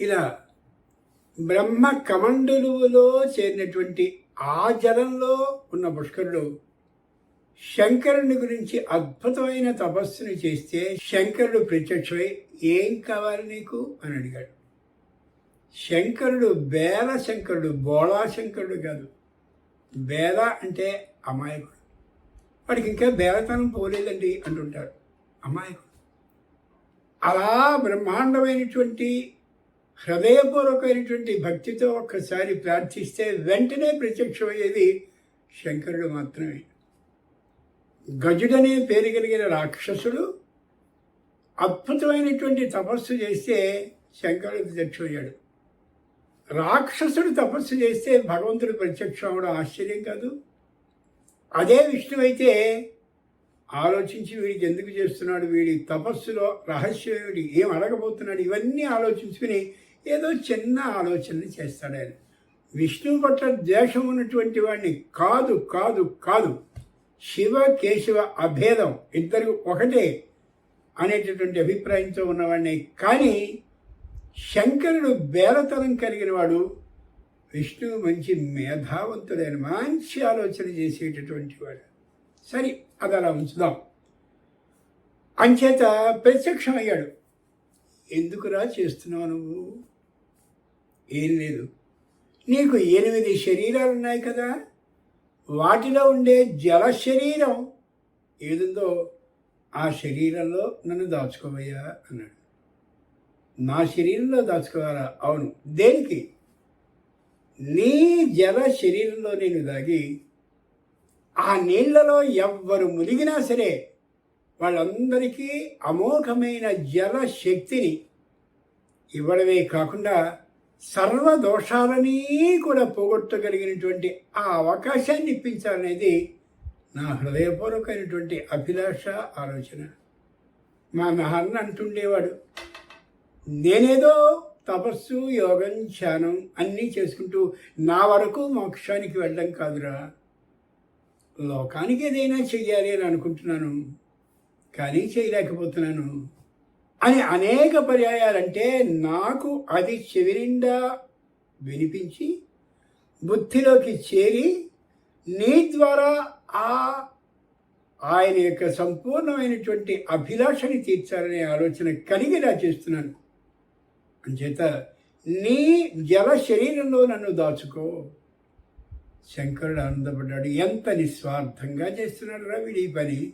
ఇలా బ్రహ్మ కమండలువులో చేరినటువంటి ఆ జలంలో ఉన్న పుష్కరుడు శంకరుని గురించి అద్భుతమైన తపస్సును చేస్తే శంకరుడు ప్రత్యక్షమై ఏం కావాలి నీకు? అని అడిగాడు. శంకరుడు బేల శంకరుడు బోళా శంకరుడు కాదు. బేల అంటే అమాయకుడు. వాడికి ఇంకా బేలతనం పోలేదండి అంటుంటారు. అమాయకుడు. అలా బ్రహ్మాండమైనటువంటి హృదయపూర్వకమైనటువంటి భక్తితో ఒక్కసారి ప్రార్థిస్తే వెంటనే ప్రత్యక్షమయ్యేది శంకరుడు మాత్రమే. గజుడనే పేరు కలిగిన రాక్షసుడు అద్భుతమైనటువంటి తపస్సు చేస్తే శంకరుడు ప్రత్యక్షమయ్యాడు. రాక్షసుడు తపస్సు చేస్తే భగవంతుడు ప్రత్యక్షం అవడం ఆశ్చర్యం కాదు. అదే విష్ణువు అయితే ఆలోచించి వీడికి ఎందుకు చేస్తున్నాడు వీడి తపస్సులో రహస్యం ఏమిటి ఏం అడగబోతున్నాడు ఇవన్నీ ఆలోచించుకుని ఏదో చిన్న ఆలోచనలు చేస్తాడు ఆయన. విష్ణువు పట్ల ద్వేషం ఉన్నటువంటి వాడిని కాదు కాదు కాదు. శివ కేశవ అభేదం ఇద్దరు ఒకటే అనేటటువంటి అభిప్రాయంతో ఉన్నవాడిని. కానీ శంకరుడు బేలతనం కలిగిన వాడు విష్ణువు మంచి మేధావంతుడైన మంచి ఆలోచన చేసేటటువంటి వాడు. సరే అది అలా ఉంచుదాం. అంచేత ప్రత్యక్షం అయ్యాడు ఎందుకురా చేస్తున్నావు నువ్వు? ఏం లేదు. నీకు ఎనిమిది శరీరాలు ఉన్నాయి కదా. వాటిలో ఉండే జల శరీరం ఏదుందో ఆ శరీరంలో నన్ను దాచుకోవయ్యా అన్నాడు. నా శరీరంలో దాచుకోవాలా? అవును. దేనికి? నీ జల శరీరంలో నేను దాగి ఆ నీళ్ళలో ఎవ్వరు మునిగినా సరే వాళ్ళందరికీ అమోఘమైన జల శక్తిని ఇవ్వడమే కాకుండా సర్వ దోషాలని కూడా పోగొట్టగలిగినటువంటి ఆ అవకాశాన్ని ఇప్పించాలనేది నా హృదయపూర్వకమైనటువంటి అభిలాష ఆలోచన. మా నాన్న అంటుండేవాడు నేనేదో తపస్సు యోగం ధ్యానం అన్నీ చేసుకుంటూ నా వరకు మోక్షానికి వెళ్ళడం కాదురా. లోకానికి ఏదైనా చెయ్యాలి అని అనుకుంటున్నాను కానీ చేయలేకపోతున్నాను. అని అనేక పర్యాయాలంటే నాకు అది చెవిరిండా వినిపించి బుద్ధిలోకి చేరి నీ ద్వారా ఆ ఆయన యొక్క సంపూర్ణమైనటువంటి అభిలాషని తీర్చాలనే ఆలోచన కలిగేలా చేస్తున్నాను. అంచేత నీ జల శరీరంలో నన్ను దాచుకో. శంకరుడు ఆనందపడ్డాడు ఎంత నిస్వార్థంగా చేస్తున్నాడు రా వీడి పని.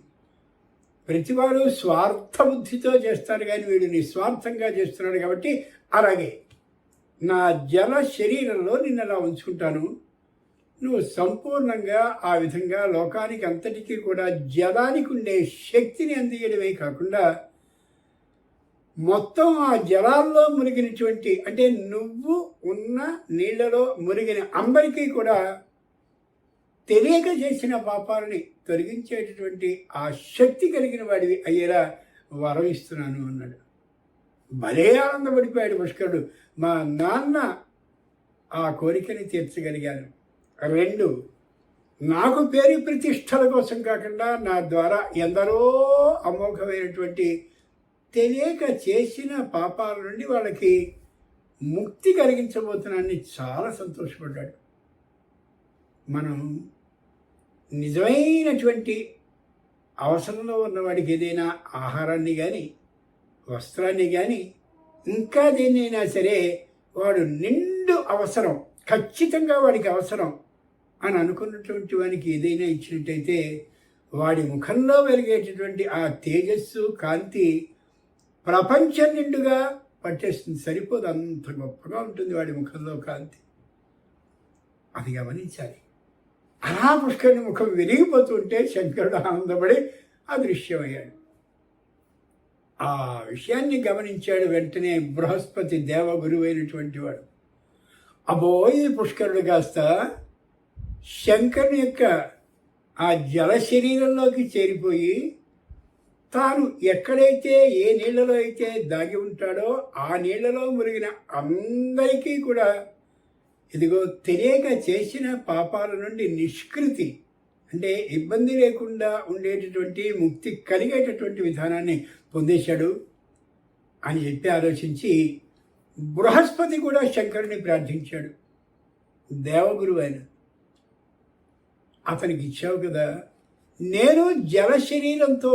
ప్రతివారు స్వార్థ బుద్ధితో చేస్తారు కానీ వీడు నిస్వార్థంగా చేస్తున్నాడు కాబట్టి అలాగే నా జల శరీరంలో నిన్న అలా ఉంచుకుంటాను. నువ్వు సంపూర్ణంగా ఆ విధంగా లోకానికి అంతటికీ కూడా జలానికి ఉండే శక్తిని అందియడమే కాకుండా మొత్తం ఆ జలాల్లో మునిగినటువంటి అంటే నువ్వు ఉన్న నీళ్ళలో మునిగిన అందరికీ కూడా తెలియక చేసిన పాపాలని తొలగించేటటువంటి ఆ శక్తి కలిగిన వాడివి అయ్యేలా వరం ఇస్తున్నాను అన్నాడు. భలే ఆనందపడిపోయాడు పుష్కరుడు. మా నాన్న ఆ కోరికని తీర్చగలిగాను. రెండు నాకు పేరు ప్రతిష్టల కోసం కాకుండా నా ద్వారా ఎందరో అమోఘమైనటువంటి తెలియక చేసిన పాపాల నుండి వాళ్ళకి ముక్తి కలిగించబోతున్నాన్ని చాలా సంతోషపడ్డాడు. మనం నిజమైనటువంటి అవసరంలో ఉన్నవాడికి ఏదైనా ఆహారాన్ని కానీ వస్త్రాన్ని కానీ ఇంకా దేన్నైనా సరే వాడు నిండు అవసరం ఖచ్చితంగా వాడికి అవసరం అని అనుకున్నటువంటి వానికి ఏదైనా ఇచ్చినట్టయితే వాడి ముఖంలో వెలిగేటటువంటి ఆ తేజస్సు కాంతి ప్రపంచం నిండుగా పట్టేస్తుంది. సరిపోదు అంత గొప్పగా ఉంటుంది వాడి ముఖంలో కాంతి. అది గమనించాలి. అలా పుష్కరుని ముఖం వెలిగిపోతుంటే శంకరుడు ఆనందపడి అదృశ్యమయ్యాడు. ఆ విషయాన్ని గమనించాడు వెంటనే బృహస్పతి దేవ గురువైనటువంటి వాడు అబోయి పుష్కరుడు కాస్త శంకరుని యొక్క ఆ జల శరీరంలోకి చేరిపోయి తాను ఎక్కడైతే ఏ నీళ్ళలో అయితే దాగి ఉంటాడో ఆ నీళ్ళలో మురిగిన అందరికీ కూడా ఇదిగో తెలియక చేసిన పాపాల నుండి నిష్కృతి అంటే ఇబ్బంది లేకుండా ఉండేటటువంటి ముక్తి కలిగేటటువంటి విధానాన్ని పొందేశాడు అని చెప్పి ఆలోచించి బృహస్పతి కూడా శంకరుని ప్రార్థించాడు. దేవగురువు ఆయన అతనికి ఇచ్చావు కదా నేను జల శరీరంతో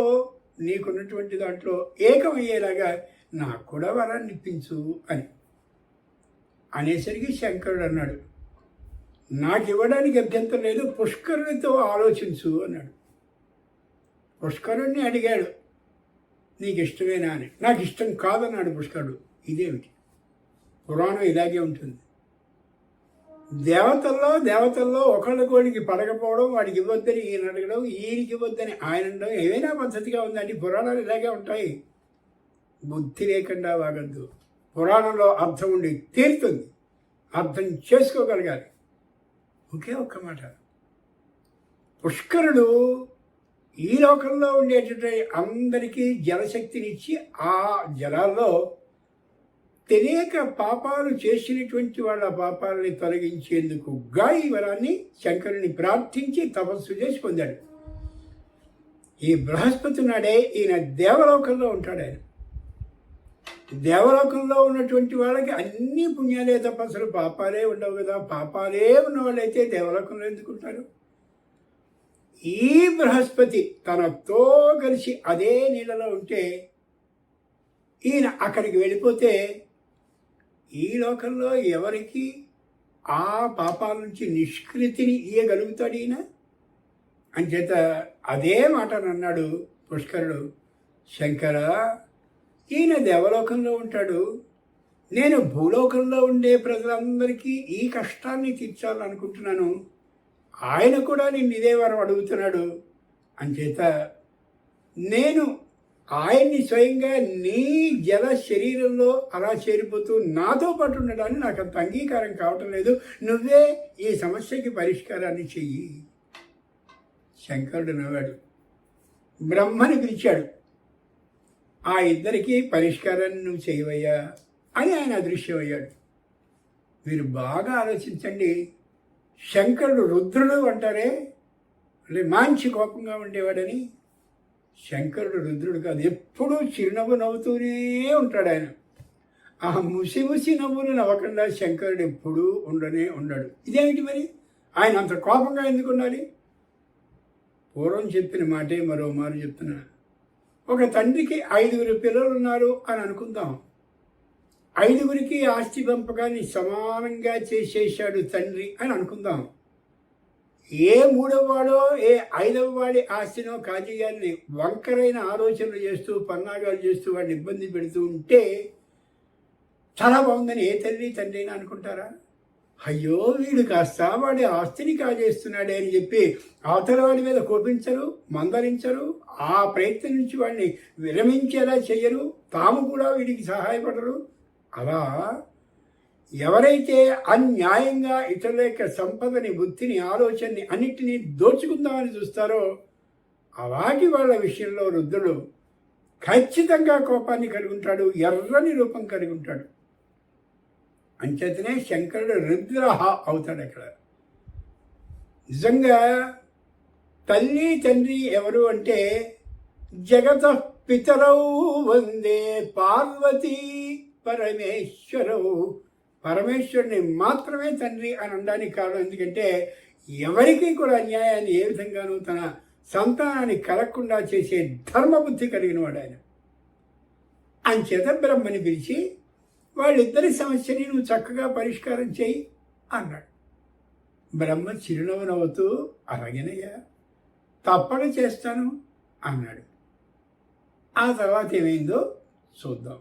నీకున్నటువంటి దాంట్లో ఏకమయ్యేలాగా నాకు కూడా వరాన్ని ఇప్పించు అని. అనేసరికి శంకరుడు అన్నాడు నాకు ఇవ్వడానికి అభ్యంతరం లేదు పుష్కరునితో ఆలోచించు అన్నాడు. పుష్కరుణ్ణి అడిగాడు నీకు ఇష్టమేనా? అని. నాకు ఇష్టం కాదన్నాడు పుష్కరుడు. ఇదేమిటి? పురాణం ఇలాగే ఉంటుంది. దేవతల్లో దేవతల్లో ఒకళ్ళకోడికి పడకపోవడం వాడికి ఇవ్వద్దని ఈయన అడగడం ఈయనకి ఇవ్వద్దని ఆయన అనడం ఏమైనా పద్ధతిగా ఉందండి? పురాణాలు ఇలాగే ఉంటాయి. బుద్ధి లేకుండా వాగద్దు. పురాణంలో అర్థం ఉండి తీరుతుంది. అర్థం చేసుకోగలగాలి. ఒకే ఒక్క మాట. పుష్కరుడు ఈ లోకంలో ఉండేటటువంటి అందరికీ జలశక్తినిచ్చి ఆ జలాల్లో తెలియక పాపాలు చేసినటువంటి వాళ్ళ పాపాలని తొలగించేందుకు ఈ వరాన్ని శంకరుని ప్రార్థించి తపస్సు చేసి పొందాడు. ఈ బృహస్పతి నాడే ఈయన దేవలోకంలో ఉంటాడు ఆయన. దేవలోకంలో ఉన్నటువంటి వాళ్ళకి అన్ని పుణ్యాలే తప్ప అసలు పాపాలే ఉండవు కదా. పాపాలే ఉన్న వాళ్ళైతే దేవలోకంలో ఎందుకుంటారు? ఈ బృహస్పతి తనతో కలిసి అదే నీళ్ళలో ఉంటే ఈయన అక్కడికి వెళ్ళిపోతే ఈ లోకంలో ఎవరికి ఆ పాపాల నుంచి నిష్కృతిని ఇయ్యగలుగుతాడు ఈయన? అంచేత అదే మాట అన్నాడు పుష్కరుడు. శంకర ఈయన దేవలోకంలో ఉంటాడు. నేను భూలోకంలో ఉండే ప్రజలందరికీ ఈ కష్టాన్ని తీర్చాలనుకుంటున్నాను. ఆయన కూడా నిన్ను ఇదే వరం అడుగుతున్నాడు. అంచేత నేను ఆయన్ని స్వయంగా నీ జల శరీరంలో అలా చేరిపోతూ నాతో పాటు ఉండడానికి నాకు అంత అంగీకారం కావటం లేదు. నువ్వే ఈ సమస్యకి పరిష్కారాన్ని చెయ్యి. శంకరుడు నవ్వాడు. బ్రహ్మని పిలిచాడు. ఆ ఇద్దరికీ పరిష్కారాన్ని నువ్వు చేయవయ్యా అని ఆయన అదృశ్యమయ్యాడు. మీరు బాగా ఆలోచించండి. శంకరుడు రుద్రుడు అంటారే? అంటే మంచి కోపంగా ఉండేవాడని. శంకరుడు రుద్రుడు కాదు ఎప్పుడూ చిరునవ్వు నవ్వుతూనే ఉంటాడు ఆయన. ఆ ముసి ముసి నవ్వులు నవ్వకుండా శంకరుడు ఎప్పుడూ ఉండనే ఉండడు. ఇదేమిటి మరి? ఆయన అంత కోపంగా ఎందుకు ఉండాలి? పూర్వం చెప్పిన మాటే మరో మారు చెప్తున్నాను. ఒక తండ్రికి ఐదుగురు పిల్లలు ఉన్నారు అని అనుకుందాం. ఐదుగురికి ఆస్తి పంపకాన్ని సమానంగా చేసేసాడు తండ్రి అని అనుకుందాం. ఏ మూడవ వాడో ఏ ఐదవ వాడి ఆస్తినో కాజీగారిని వంకరైన ఆలోచనలు చేస్తూ పన్నాగాలు చేస్తూ వాడిని ఇబ్బంది పెడుతూ ఉంటే చాలా బాగుందని ఏ తల్లి తండ్రి అయినా అనుకుంటారా? అయ్యో వీడు కాస్త వాడి ఆస్తిని కాజేస్తున్నాడే అని చెప్పి అవతల వాడి మీద కోపించరు మందరించరు ఆ ప్రయత్నం నుంచి వాడిని విరమించేలా చెయ్యరు తాము కూడా వీడికి సహాయపడరు. అలా ఎవరైతే అన్యాయంగా ఇతరుల యొక్క సంపదని బుద్ధిని ఆలోచనని అన్నిటినీ దోచుకుందామని చూస్తారో అలాంటి వాళ్ళ విషయంలో రుద్రుడు ఖచ్చితంగా కోపాన్ని కలిగి ఉంటాడు ఎర్రని రూపం కలిగి ఉంటాడు అంచేతనే శంకరుడు రుద్రహ అవుతాడు అక్కడ నిజంగా తల్లి తండ్రి ఎవరు అంటే జగత పితరవు వందే పార్వతీ పరమేశ్వరవు పరమేశ్వరుని మాత్రమే తండ్రి అని అనడానికి కారణం ఎందుకంటే ఎవరికి కూడా అన్యాయాన్ని ఏ విధంగానూ తన సంతానాన్ని కలగకుండా చేసే ధర్మబుద్ధి కలిగిన వాడు ఆయన. అంచేత బ్రహ్మని పిలిచి వాళ్ళిద్దరి సమస్యని నువ్వు చక్కగా పరిష్కారం చేయి అన్నాడు. బ్రహ్మ చిరునవ్వు నవ్వుతూ అలాగేనయ్యా తప్పక చేస్తాను అన్నాడు. ఆ తర్వాత ఏమైందో చూద్దాం.